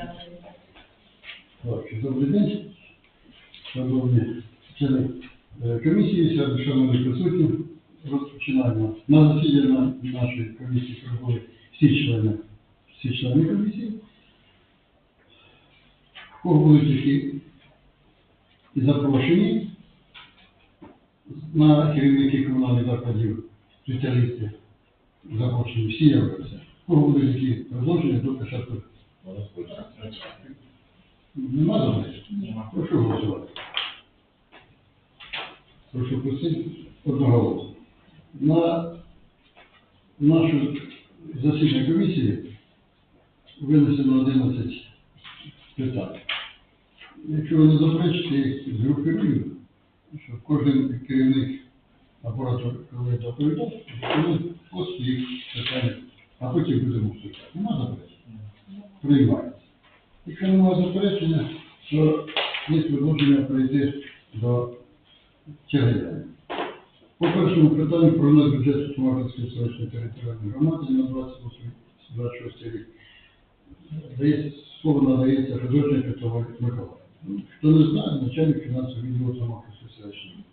Так, добрий день, шановні члени е, комісії, шановні присутні, розпочинаємо. На засідання нашої комісії прибули всі члени, всі члени комісії. Кого які і запрошені на керівники комунальних закладів, спеціалісти, запрошені всі. В Кого будуть які предложення до початку Нема заперечень? Прошу голосувати. Прошу просити одноголосно. На нашу засідання комісії винесено 11 питань. Якщо ви не заперечите, їх згрупую, щоб кожен керівник апарату, доповідав, коли ось їх питання, а потім будемо вступати. Нема заперечень? Приймається. Якщо немає заперечення, то є предложення прийти до черги. По першому питанню про нас бюджету Томаківської селищної територіальної громади на 28-26 рік. Дає, слово надається художнику Тамарі Миколаївні. Ну, Хто не знає, начальник фінансового відділу Томаківської селищної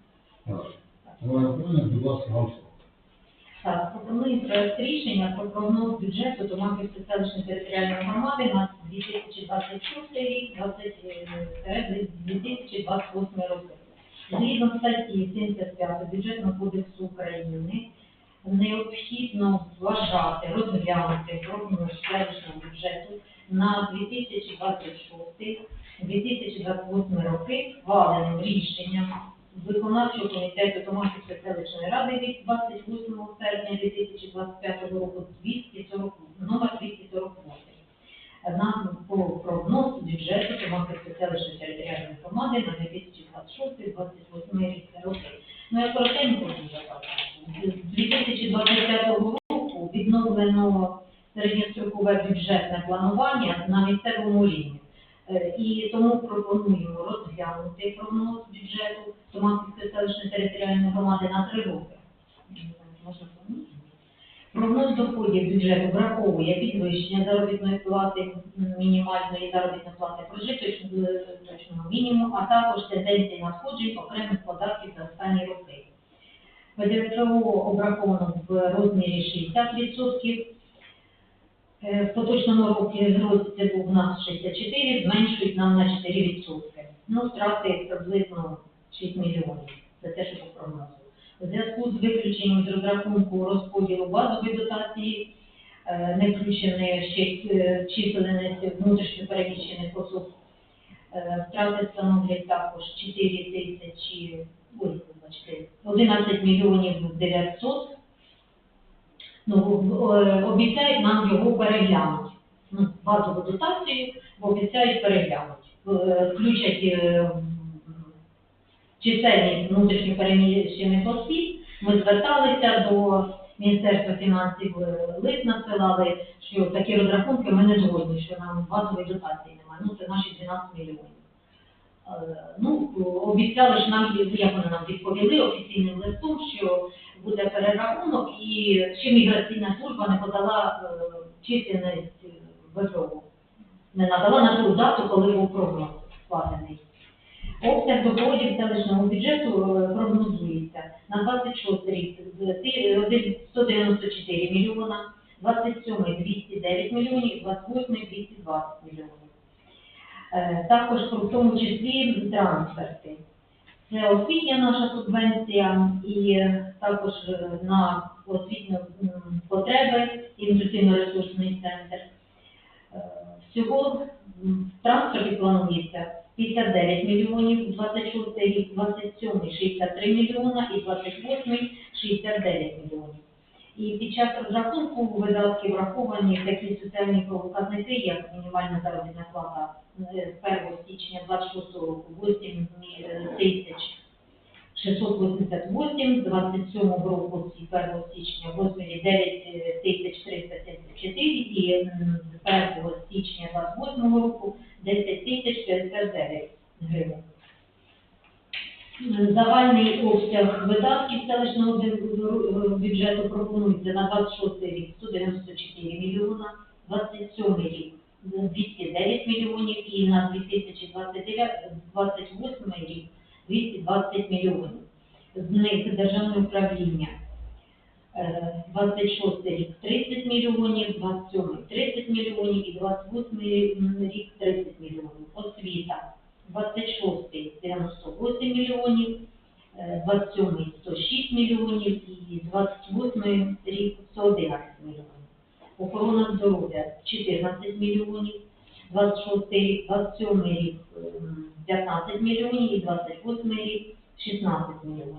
Миколаївна, будь ласка, вам слово. Так, пропоную проект рішення про прогноз бюджету Томаківської селищної територіальної громади на 2026 рік, 2028 роки. Згідно статті 75 Бюджетного кодексу України необхідно вважати, розглянути прогноз селищного бюджету на 2026-2028 роки хваленим рішенням виконавчого комітету Томашівської селищної ради від 28 серпня 2025 року 240, номер 248. На по прогнозу бюджету Томашівської селищної територіальної громади на 2026-2028 рік роки. Ну, я коротенько дуже так. З 2025 року відновлено середньострокове бюджетне планування на місцевому рівні. Е, І тому пропонуємо розглянути прогноз бюджету Томаківської селищної територіальної громади на три роки. Прогноз доходів бюджету враховує підвищення заробітної плати, мінімальної заробітної плати прожиточного мінімуму, а також тенденції надходжень окремих податків за останні роки. ПДФО обраховано в розмірі 60%. Е, В поточному році зрост це був у нас 64, зменшують нам на 4%. Ну, втрати приблизно 6 мільйонів. Це те, що по прогнозу. У зв'язку з виключенням з розрахунку розподілу базової дотації, е, не включені ще е, численності внутрішньо переміщених особ, втрати становлять також 4 тисячі, ой, 11 мільйонів 900 ну, е, обіцяють нам його переглянути. Ну, базову дотацію обіцяють переглянути. Е, Включать е, чисельність внутрішньо переміщених осіб. Ми зверталися до Міністерства фінансів, лист надсилали, що такі розрахунки ми не згодні, що нам базової дотації немає. Ну, це наші 12 мільйонів. Ну, обіцяли ж нам, як вони нам відповіли офіційним листом, що буде перерахунок і ще міграційна служба не подала е, чисельність е, ВПО. Не надала на ту дату, коли був прогноз складений. Обсяг доходів селищного бюджету е, прогнозується на 26 рік з ти- один- 194 мільйона, 27 209 мільйонів, 28 220 мільйонів. Е, Також в тому числі трансферти. Це освітня наша субвенція і також е, на освітні потреби інвестиційно-ресурсний центр. Е, Всього в транспорті планується 59 мільйонів, 26 рік, 27 63 мільйона і 28 69 мільйонів. І під час розрахунку видатки враховані такі соціальні показники, як мінімальна заробітна плата е, з 1 січня 26 року 8 тисяч 688, з 27 року з 1 січня в розмірі 9 тисяч 374 і з 1 січня 28 року 10 тисяч 59 гривень. Загальний обсяг видатків селищного бюджету пропонується на 26 рік 194 мільйона, 27 рік 209 мільйонів і на 2029-2028 рік 220 мільйонів. З них державне управління е, 26 рік 30 мільйонів, 27 30 мільйонів і 28 рік 30 мільйонів. Освіта 26 98 мільйонів, е, 27 106 мільйонів і 28 рік 111 мільйонів. Охорона здоров'я 14 мільйонів, 26 рік, 27 рік ем, 15 мільйонів і 28 рік 16 мільйонів.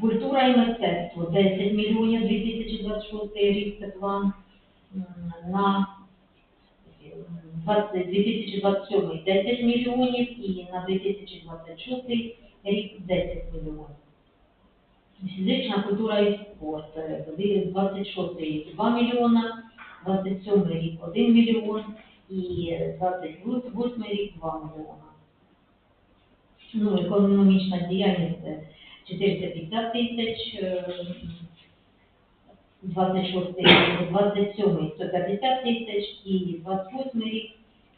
Культура і мистецтво 10 мільйонів 2026 рік це план на м, 20 2027 10 мільйонів і на 2026 рік 10 мільйонів. Фізична культура і спорт е, 26 рік 2 мільйона, 27 рік 1 мільйон і 28 рік 2 мільйона. Ну, економічна діяльність е, 450 тисяч, е, 26 рік, 27 150 тисяч і 28 рік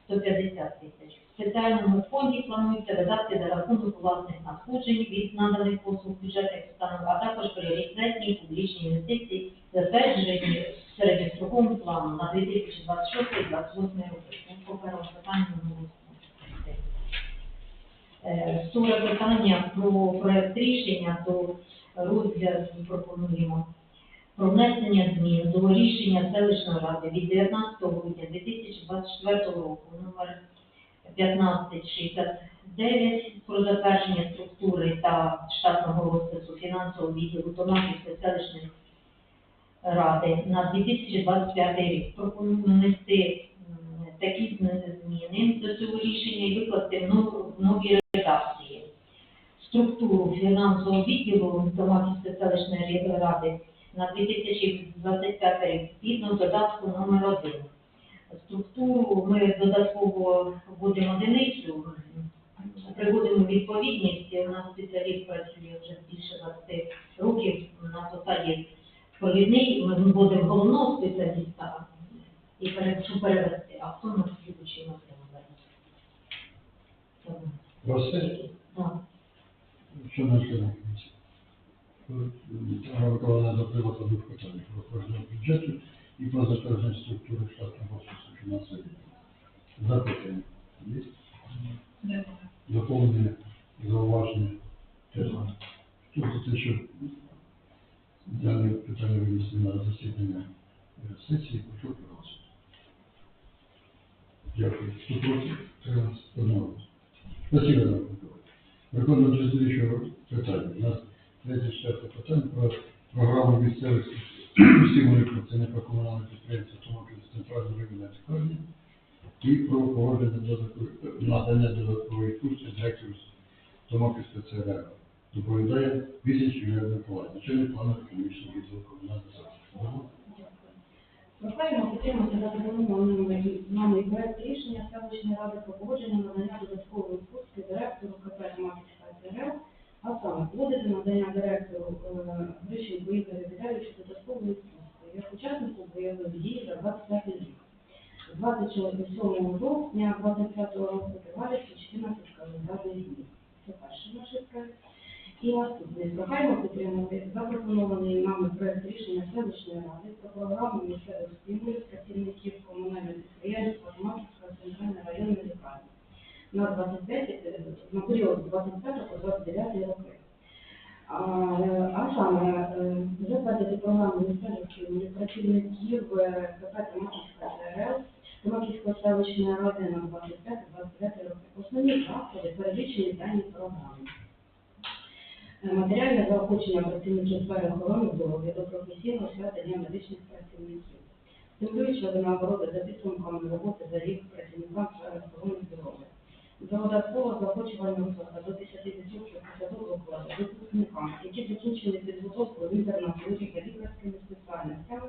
150 тисяч. В спеціальному фонді планується видатки за рахунок власних надходжень від наданих послуг бюджетних установ, а також пріоритетні публічні інвестиції, затверджені в середньостроковому плану на 2026-2028 роки. По першому питанню ми голосуємо. Е, Друге питання про проект рішення до розгляду пропонуємо про внесення змін до рішення селищної ради від 19 грудня 2024 року номер 1569 про затвердження структури та штатного розпису фінансового відділу Томаківської селищної ради на 2025 рік. Пропоную внести такі зміни до цього рішення і викласти в нов- в новій редакції. Структуру фінансового відділу Томаківської селищної ради на 2025 рік згідно додатку номер 1. Структуру ми додатково будемо одиницю, приводимо відповідність. У нас спеціаліст працює вже більше 20 років на посаді провідний. Ми вводимо головного спеціаліста і пере- щоб перевести, а хто на слідчий нас Василь, Так. що на членах комісії? Тара Миколаївна питаннях про кожного бюджету і про затвердження структури штатного офісу фінансової. Запитання. Є? Доповнення, зауваження. Теж. Хто за те, щоб дане питання винести на засідання сесії, прошу проголосувати. Дякую. Хто проти? Тримався. Одного. Спасибо. Виконуємо до питання. У нас третє четверте питання про програму місцевих стимулів працівника комунального підприємства Томаків центральної районної лікарні і про погодження надання додаткової функції директору Томаківського ЦРР. Доповідає Вісіч Юрія Миколаївна, начальник плану економічного відділу комунального закладу. Прохаємо підтримати запропонований нами проект рішення селищної ради погодження надання додаткової відпустки директору КП Томаківська СРЛ, а саме вводити надання директору е, Грищенку Ігорю Віталійовичу додаткової відпустки як учаснику бойових дій за 25 рік. З 27 жовтня 25 року тривалістю 14 календарних днів. Це перший наш проект. І наступний прохаємо підтримати запропонований нами проект рішення селищної ради про програму місцевих стимулів працівників комунального підприємства Томаківська центральна районна лікарня на 25, е, на період з 25 по 29 роки. А, е, а саме е, затвердити програму місцевих працівників е, КП Томаківська ЦРЛ Томаківської селищної ради на 25-29 роки. Основні заходи перелічені в даній програмі. Е, Матеріальне заохочення працівників сфери охорони здоров'я до професійного святення медичних працівників. Стимулююча винагорода за підсумками роботи за рік працівникам сфери охорони здоров'я. Додатково заохочувальна до 10% посадового окладу випускникам, які закінчили підготовку інтернатурі лікарськими спеціальностями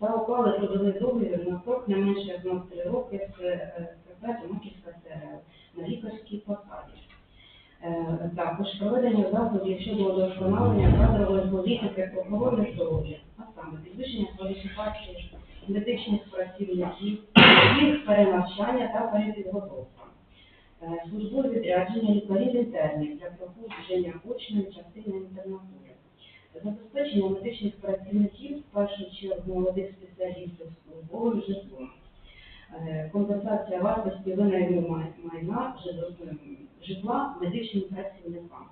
та уклали трудовий договір на строк не менше як на 3 роки з е, КП Томаківська ЦРЛ на лікарській посаді. Е, Також проведення заходів щодо удосконалення кадрової політики охорони здоров'я, а саме підвищення кваліфікації медичних працівників, їх перенавчання та перепідготовка. Е, Службове відрядження лікарів інтернів для проходження очної частини інтернатури. Забезпечення медичних працівників, в першу чергу молодих спеціалістів службовим житлом. Е, Компенсація вартості винайму майна житла медичним працівникам.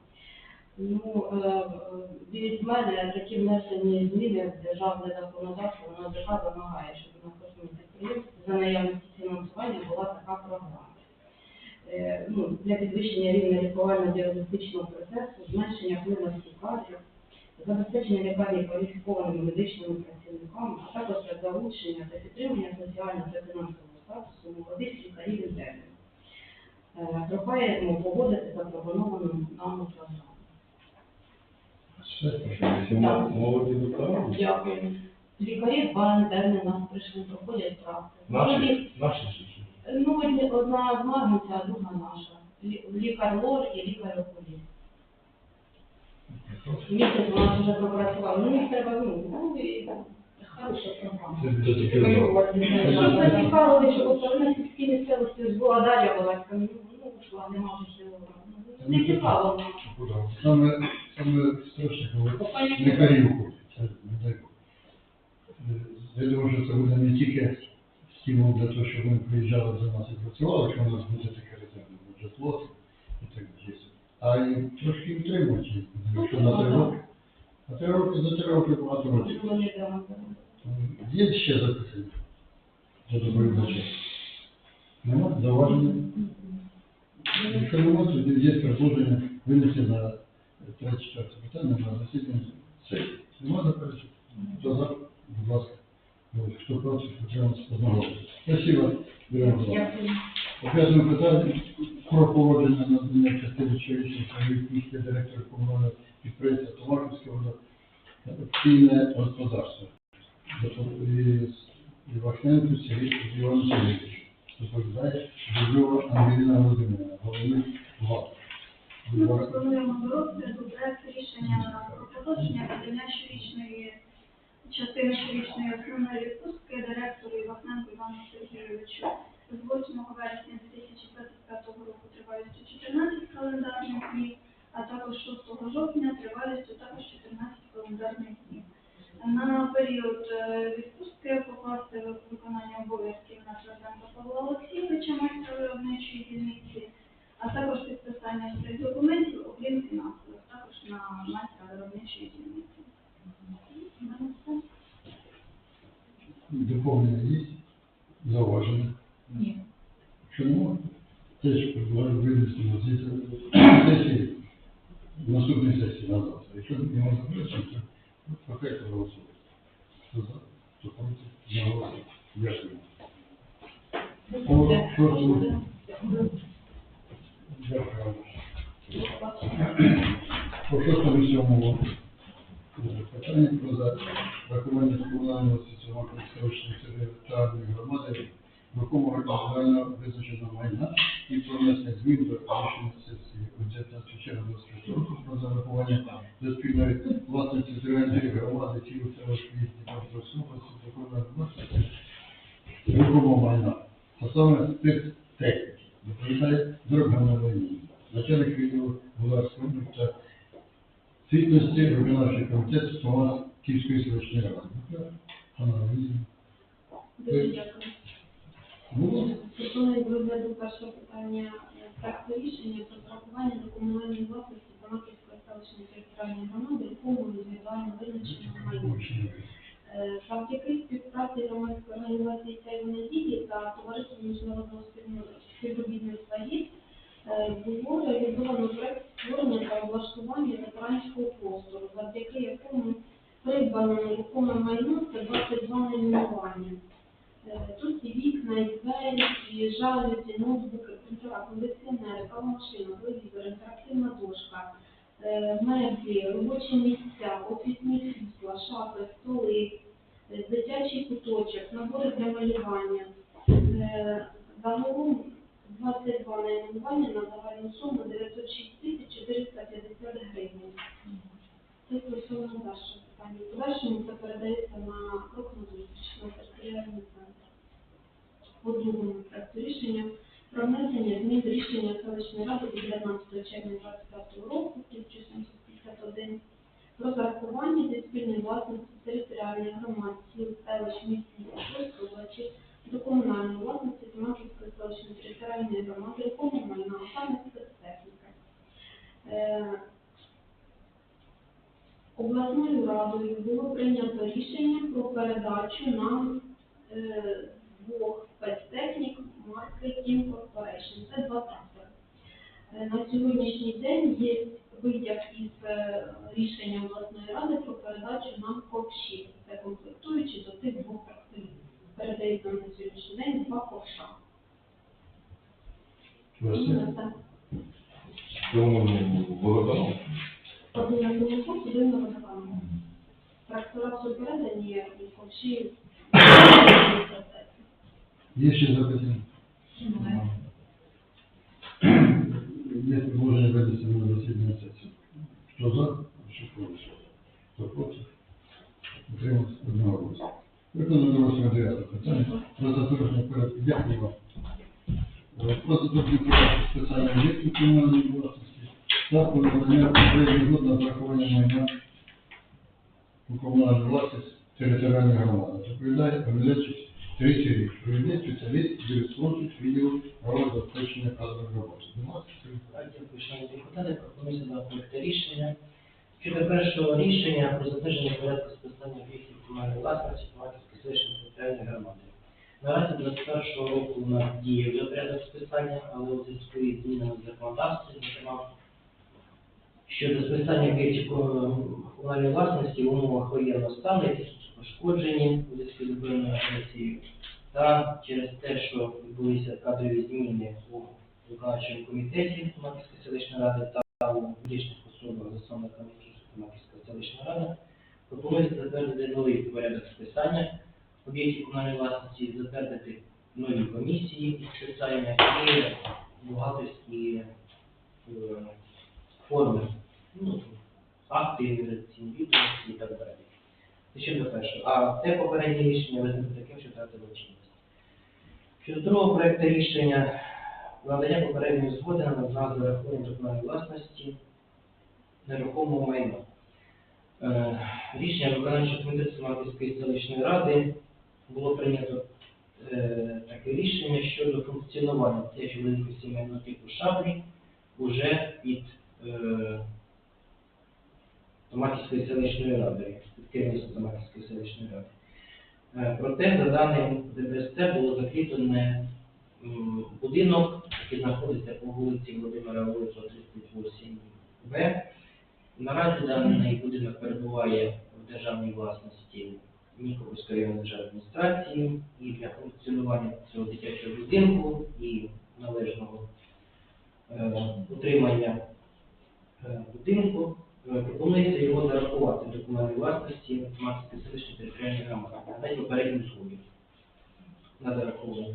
Ну, е, е, від мене такі внесені зміни в державне законодавство на ДК вимагає, щоб на кожному підприємстві за наявності фінансування була така програма. Е, Ну, для підвищення рівня лікувально-діагностичного процесу, зменшення плинності кадрів, забезпечення лікарні кваліфікованими медичними працівниками, а також для залучення та підтримання соціального та фінансового статусу молодих лікарів інтернів. Е, Прохаємо погодити запропоновану нами програму. Молоді. Дякую. Лікарі два інтерни нас прийшли, проходять практику. Наші, наші? Ну, одна з Марганця, а друга наша. Лі- Лікар лор і лікар окуліст. Місяць у нас вже пропрацювали. Ну, їх треба, ну, ну, і хороша програма. Це Це таке Що зацікавили, на сільській місцевості була Дар'я була, ну, ушла, нема вже цього. Ну, Не цікаво. Саме, саме страшне, коли лікарі уходять. Не дай Е, Я думаю, що це буде не тільки стимул для того, щоб вони приїжджали до нас і працювали, якщо у нас буде таке резервне житло і так далі. А й трошки утримувати їх, якщо на три роки. А три роки за три роки багато років. Вони да, да. Є ще запитання до доповідача? Нема? Зауваження? Якщо нема, то є предложення винести на третє-четверте питання на засідання сесії. Нема заперечень? Хто за? Будь ласка. Ну, Хто проти, підтримався одноголосно. Спасибо, Ірина п'ятому питанню про поводження надання частини щорічних своїх міських директорів комунального підприємства Томаківське водопільне господарство. Івашненко Сергій Іван Сергійович. Доповідає Дуброва Ангеліна Володимирівна, головний ВАД. Ми пропонуємо до розгляду проект рішення про продовження щорічної частини щорічної основної відпустки директору Івахненку Івану Сергійовичу з 8 вересня 2025 року тривалістю 14 календарних днів, а також 6 жовтня тривалістю також 14 календарних днів. На період е, відпустки покласти виконання обов'язків на Франка Павла Олексійовича, майстра виробничої дільниці, а також підписання всіх документів, окрім фінансових, також на майстра виробничої дільниці. Доповнення є? Зауваження? Ні. Чому? Теж предлагаю винести на сесії, наступної сесії на завтра. Якщо немає заперечень, то проект голосує. Хто за, хто проти, не голосує. Дякую. По шостому, дякую. По шостому сьомому питання про зарахування з комунального системи селищної територіальної громади Верховного регіонального визначеного майна і про внесення змін до рішення сесії від 19 червня 24 року про зарахування до спільної власності територіальної громади тілу селищної Дніпропетровської області законної власності рухомого майна, а саме спецтехніки, доповідає Дорогана Леонід, начальник відділу Булгарського та звітності виконавчого комітету Слова Київської селищної ради. Пане Леонід, Дуже дякую. було? Пропоную до розгляду першого питання е, проекту рішення про зарахування до комунальної власності Тамаківської селищної територіальної громади рухомого індивідуально визначеного майна. Е, Завдяки співпраці громадської організації «Цей надії» та товариства міжнародного співробітництва ГІД е, було реалізовано проект створення та облаштування ветеранського простору, завдяки якому придбано нерухоме майно це 22 найменування. Е, Тут і вікна, і двері, і жалюзі, ноутбуки, принтера, кондиціонери, кавомашина, телевізор, інтерактивна дошка, е, меблі, робочі місця, офісні крісла, шафи, столи, е, дитячий куточок, набори для малювання. Е, Загалом 22 найменування на загальну суму 906 тисяч 450 гривень. Це стосовно першого питання. Подальшому це передається на крок на зустріч на територіальну другому проекту рішення про внесення змін до рішення селищної ради від 19 червня 2025 року 1751 про зарахування зі спільної власності територіальних громад сіл, селищ, міст сільських областей до комунальної власності Тимаківської селищної територіальної громади рухомого майна, саме спецтехніки. Е, Обласною радою було прийнято рішення про передачу нам е, двох спецтехнік марки Team Corporation. Це два трактори. Е, На сьогоднішній день є витяг із е, рішення обласної ради про передачу нам ковшів. Це комплектуючи до тих двох тракторів. Передають нам на сьогоднішній день два ковша. Це Це воно водоканал. Один на Донецьку, один на Водокану. Трактора все передані, ковші. Є ще запитання? Є предложення винести на засідання сесії. Хто за? Що проти? Хто проти? Утримався одного голосу. Виконано до восьмого дев'ятого питання. Про затвердження порядку. Дякую вам. Е, Про порядку спеціальної попередньої згоди майна у комунальну власність територіальної громади. Доповідає Павлячик третій рік. Провідний спеціаліст юрисконсульт відділу правового забезпечення кадрових роботи. Шановні депутати. Пропонується на проєкт рішення. Щодо першого рішення про затвердження порядку списання об'єктів комунальної власності Томаківської селищної територіальної громади. Наразі до 21 року у нас діє вже порядок списання, але у зв'язку із змінами в законодавстві, зокрема, щодо списання об'єктів ко- комунальної власності в умовах воєнного стану, які пошкоджені у зв'язку з збройною агресією, та через те, що відбулися кадрові зміни у виконавчому комітеті Томаківської селищної ради та у юридичних яких є Томаківська селищна рада, пропонується затвердити новий порядок списання об'єктів комунальної власності, затвердити нові комісії списання і бухгалтерські е, форми, ну, акти, інвестиційні відомості і так далі. Це щодо першого. А те попереднє рішення визнати таким, що втратило чинність. Щодо другого проекту рішення надання попередньої згоди на на зарахування до комунальної власності нерухомого майна. Е, Рішення виконавчого комітету Самарківської селищної ради було прийнято е, таке рішення щодо функціонування дитячого будинку сімейного типу шаблі уже від е, Томаківської селищної ради, від керівництва Томаківської селищної ради. Проте за даним ДБСТ було закріплене будинок, який знаходиться по вулиці Володимира Великого, 38В. Наразі даний будинок перебуває в державній власності Нікопольської районної державної адміністрації і для функціонування цього дитячого будинку і належного е, утримання е, будинку е, пропонується його зарахувати до комунальної власності Макської селищної територіальної громади. Надати попередню згоду на зарахування.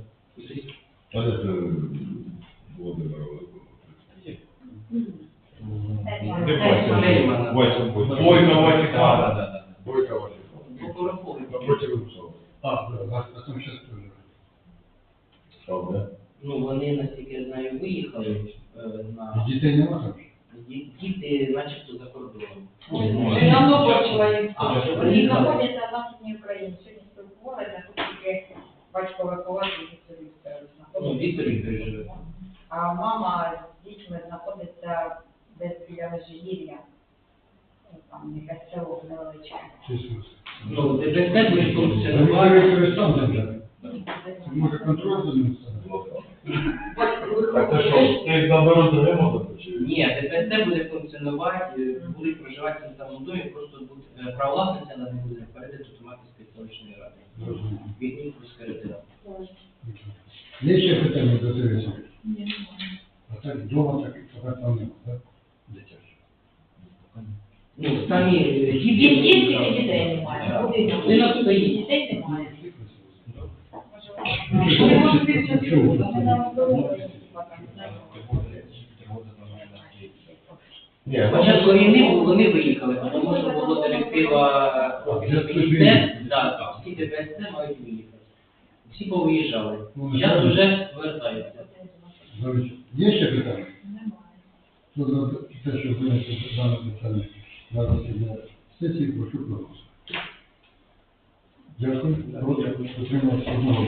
А де Бойко Ватикана. Рубцова. А, да, а. Там, де? Ну, вони, наскільки я знаю, виїхали е, на Дітей нема там? Ді- діти, начебто, за кордоном. Я давно бачила. А, Вони приїхали? знаходяться в Західній Україні. Сьогодні спілкувалися, тут тільки батько вихователь Віктор Вікторович Ну. Віктор Вікторович живе. А мама з дітьми знаходиться десь біля Межигір'я. Ну, Там якесь село невеличке. Ну, сам там живе. Це може контроль за ним стане? Так це що, ти наоборот до ремонту? Ні, ДБСТ буде функціонувати, е, будуть проживати самому домі, просто е, право власності на не буде передати до Томаківської селищної ради. Від Нікопольської ради. Є ще питання до Тересі? А так вдома так поки там нема, так? Ну, самі е, діти. дітей дітей немає. Дітей. Ні, Спочатку війни вони виїхали, тому що була директива да, всі ДБСТ мають виїхати. Всі повиїжджали. Ну, Зараз ну, вже вертаються. Замечательно. Є ще питання? Те, що винести дане питання на засідання сесії, прошу проголосувати. Дякую. Проти утримався одного.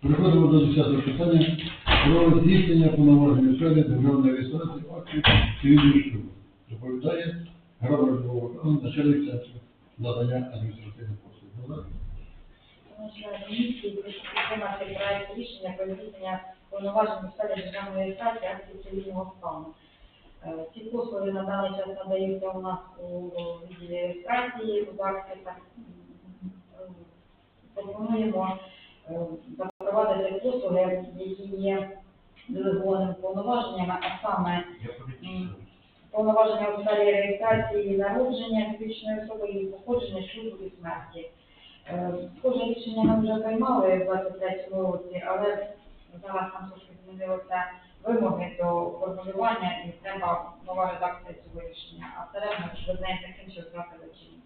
Переходимо до 10 питання про здійснення повноважень сфери державної реєстрації актів цивільної шлюбу. Доповідає Грабар Львова, начальник центру надання адміністративних послуг. Проект рішення про здійснення повноважень у сфері державної реєстрації актів. Е, Ці послуги на даний час надаються у нас у відділі реєстрації, м, м, Пропонуємо е, запровадити послуги, які є делегованими повноваженнями, а саме повноваження у сфері реєстрації народження фізичної особи і походження шлюбу і смерті. Е, Схоже рішення ми вже приймали в 23-му році, але зараз нам трошки змінилися вимоги до формулювання і треба нова редакція цього рішення, а вже з нею таким, що втратили чинність.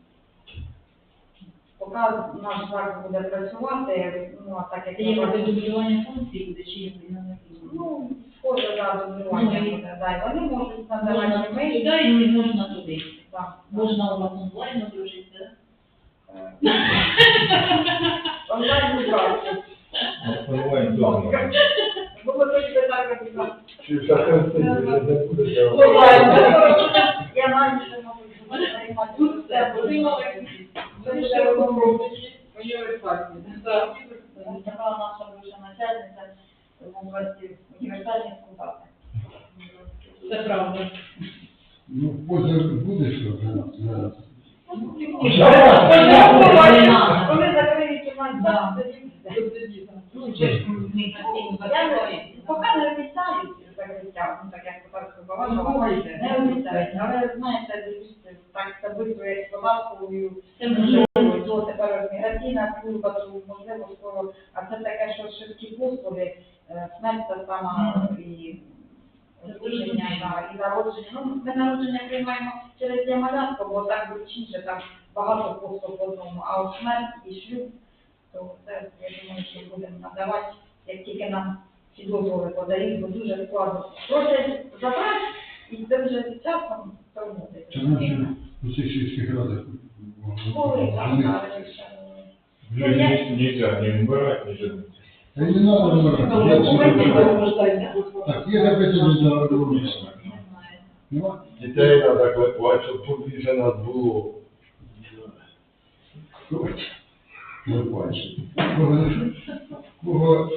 Поки наш ЗАГС буде працювати, ну а так як Це є ми дублювання функцій, буде чи є зміна ну, схоже, да, дублювання Ну, і- буде, да, і вони можуть Можна надавати туди і можна туди. Так, Можна у вас онлайн одружитися. е, Онлайн не бачу. Я навіть можу займати це, бо це буде робити. Така наша бивша начальниця в області універсальних складати. Це правда. Ну, позов буде що для? Коли закриють кімнаті, тоді Ну, ж Я працюємо. поки не обіцяють закриття, ну так як тепер побачила, не обіцяють, але знаєте, дивіться, так таблицю як Це то тепер міграційна служба, то можливо скоро, а це таке, що швидкі послуги, е, смерть та сама і одруження, да, і народження. Ну, ми народження приймаємо через ямалятку, бо так зручніше, там багато послуг в одному, а от смерть і шлюб, то це, я думаю, що будемо надавати, як тільки нам ці дозволи подають, бо дуже складно. Просять забрати, і це вже з часом. Чи наші у цих сільських радах? Коли там Женить нельзя, не умирать, не жениться. Та й не треба вибирати. Так, є запитання до Львова? Нема? Дітей треба клепати, щоб побільше нас було. Не бачу. Кого Кого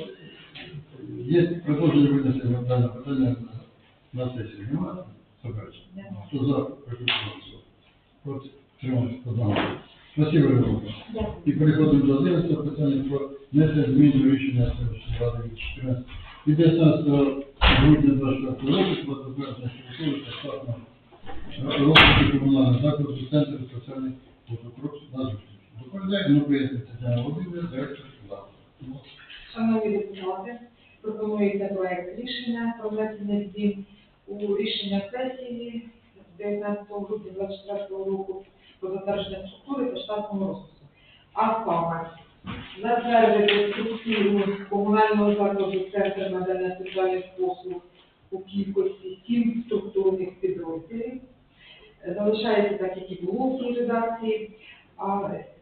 є продовження винесення даного питання на, на сесію? Нема? Заперечень? Хто за? Прошу голосувати. От, тримаюсь одного. Спасибо, Любов. Дякую. І переходимо до 11 питання про внесення змін до рішення селищної ради від 14 від 19 грудня 24 року про затвердження структури та штатного розвитку комунального закладу Центру соціальних послуг назву. Доповідає Нупрія Тетяна Володимирівна, директор. Шановні депутати, пропонується проект рішення про внесення змін у рішення сесії 19 грудня 2024 року про затвердження структури та штатного розпису. А саме, затвердити структуру комунального закладу Центр надання соціальних послуг у кількості сім структурних підрозділів. Залишається так, як і було в редакції.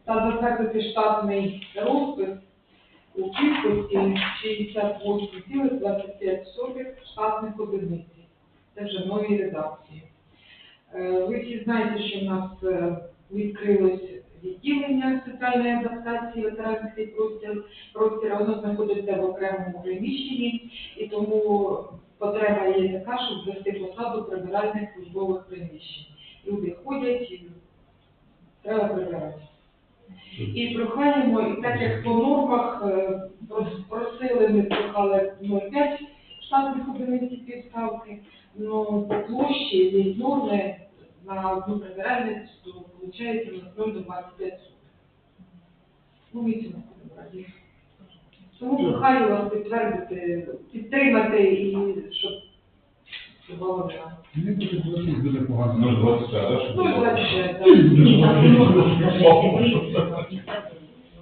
Та затвердити штатний розпис у кількості 68,25 штатних одиниць. Це вже в новій редакції. Е, Ви всі знаєте, що в нас е, відкрилось відділення соціальної адаптації ветеранський простір. Простір воно знаходиться в окремому приміщенні, і тому потреба є така, щоб ввести посаду прибиральних службових приміщень. Люди ходять і треба прибирати. І прохаємо, і так як по нормах е, прос- просили, ми прохали 0,5 штатних одиниць підставки, ну по площі є норми на одну прибиральницю, то виходить у нас 0 до 25 суток. Ну, вісім будемо раді. Тому прохаю вас підтвердити, підтримати і щоб Не буде платити, буде погано. Ну, 25, Ну, було? 25, так. Ні, там не можна, навіть якщо вийти, то і це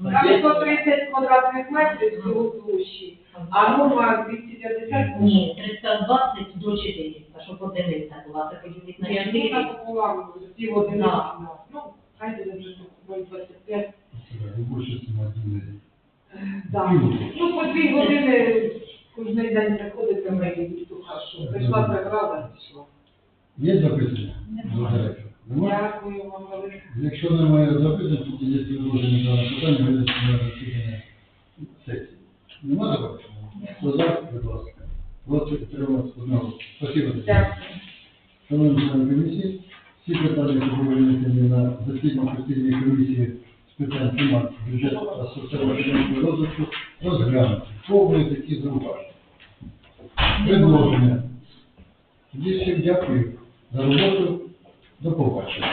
Там 130 квадратних метрів всього площі, а норма 250 Ні, 320 до 400, щоб одиниця була, це поділити на ну 4. так була. Ну, хай буде вже 0,25. Робочі Ну, по дві години кожен день приходиться в неї, то. Прийшла програма, пішла. Є запитання? Немає? Дякую вам велике. Якщо немає запитань, тоді є предложення дане питання, винести на засідання сесії. Нема запитань? Хто за, будь ласка. Проти підтримувати одного. Спасибо. Дякую. Шановні члени комісії, всі питання, які були винесені на засідання постійної комісії з питань фінансів, бюджету та соціально-економічного розвитку, розглянуті. Повні такі зауваження. Предложення. Тоді всім дякую за роботу. До побачення.